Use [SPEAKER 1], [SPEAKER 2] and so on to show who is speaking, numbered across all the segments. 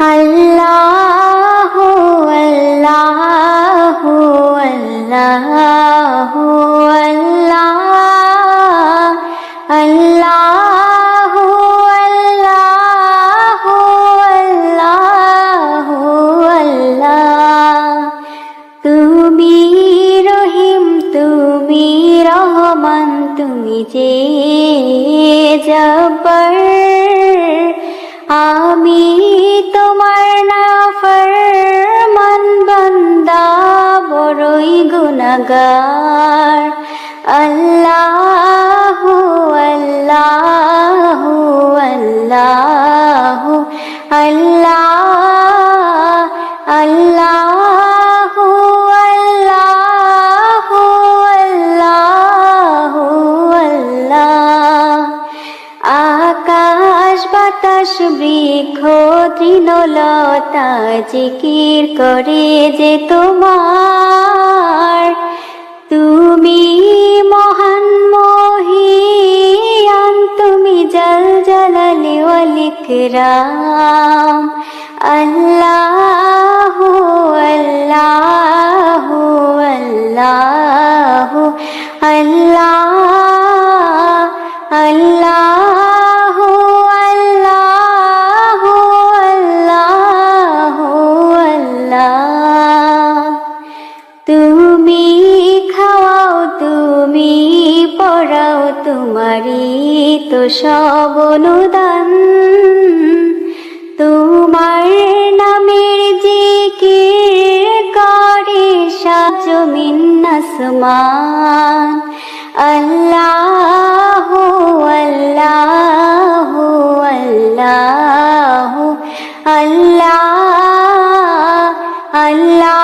[SPEAKER 1] আল্লাহ আল্লাহ আল্লাহ আল্লাহ আল্লাহ আল্লাহ আল্লাহ আল্লাহ তুমি রহিম যে জব্বর আমি তোমার না ফরমান বান্দা বড়ই গুনাগার। আল্লাহ আল্লাহ। বাতাস বৃক্ষ তৃণলতা জিকির করে যে তোমার। তুমি মহান মহিয়ান, তুমি জল জলালি ওয়ালিকরাম আল্লাহ আল্লাহ আল্লাহ আল্লাহ আল্লাহ। তোমারই তো সব অনুদান। তোমার নামের জিকির করে সাজমিন আসমান। আল্লাহ আল্লাহ আল্লাহ আল্লাহ আল্লাহ।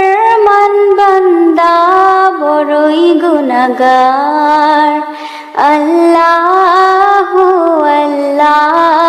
[SPEAKER 1] গুণগার। আল্লাহ আল্লাহ।